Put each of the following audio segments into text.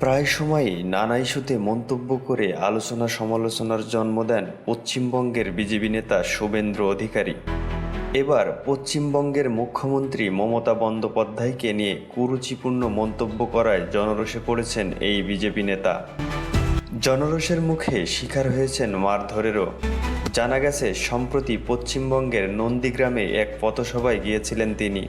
প্রায় সময়ই নানা ইস্যুতে মন্তব্য করে আলোচনা সমালোচনার জন্ম দেন পশ্চিমবঙ্গের বিজেপি নেতা শুভেন্দ্র অধিকারী। এবার পশ্চিমবঙ্গের মুখ্যমন্ত্রী মমতা বন্দ্যোপাধ্যায়কে নিয়ে কুরুচিপূর্ণ মন্তব্য করায় জনরোষে পড়েছেন এই বিজেপি নেতা। জনরোষের মুখে শিকার হয়েছেন মারধরেরও। জানা গেছে, সম্প্রতি পশ্চিমবঙ্গের নন্দীগ্রামে এক পথসভায় গিয়েছিলেন তিনি।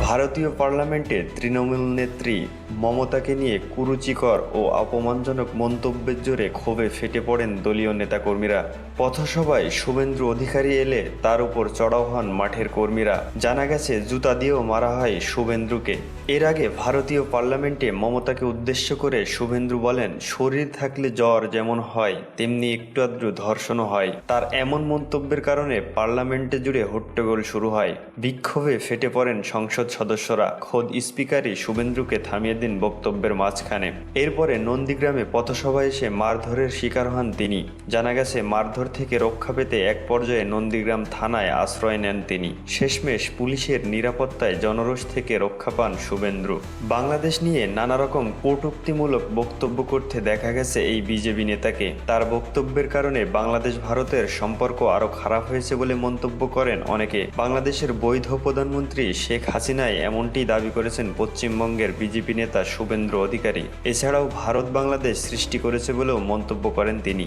ভারতীয় পার্লামেন্টে তৃণমূল নেত্রী মমতাকে নিয়ে কুরুচিকর ও অপমানজনক মন্তব্যের জোরে ক্ষোভে ফেটে পড়েন দলীয় নেতাকর্মীরা। পথসভায় শুভেন্দু অধিকারী এলে তার উপর চড়াও হন মাঠের কর্মীরা। জানা গেছে, জুতা দিয়েও মারা হয় শুভেন্দ্রুকে এর আগে ভারতীয় পার্লামেন্টে মমতাকে উদ্দেশ্য করে শুভেন্দু বলেন, শরীর থাকলে জ্বর যেমন হয়, তেমনি একটু আধটু ধর্ষণও হয়। তার এমন মন্তব্যের কারণে পার্লামেন্টে জুড়ে হট্টগোল শুরু হয়। বিক্ষোভে ফেটে পড়েন সংসদ সদস্যরা খোদ স্পিকারই শুভেন্দুকে থামিয়ে দিন বক্তব্যের মাঝখানে। এরপরে নন্দীগ্রামে পথসভায় এসে মারধরের শিকার হন তিনি। জানা গেছে, মারধর থেকে রক্ষা পেতে এক পর্যায়ে নন্দীগ্রাম থানায় আশ্রয় নেন তিনি। শেষমেশ পুলিশের নিরাপত্তায় জনরোষ থেকে রক্ষা পান শুভেন্দ্র বাংলাদেশ নিয়ে নানা রকম কটূক্তিমূলক বক্তব্য করতে দেখা গেছে এই বিজেপি নেতাকে। তার বক্তব্যের কারণে বাংলাদেশ ভারতের সম্পর্ক আরও খারাপ হয়েছে বলে মন্তব্য করেন অনেকে। বাংলাদেশের বৈধ প্রধানমন্ত্রী শেখ হাসিনাই এমনটি দাবি করেছেন পশ্চিমবঙ্গের বিজেপি নেতা শুভেন্দ্র অধিকারী। এছাড়াও ভারত বাংলাদেশ সৃষ্টি করেছে বলেও মন্তব্য করেন তিনি।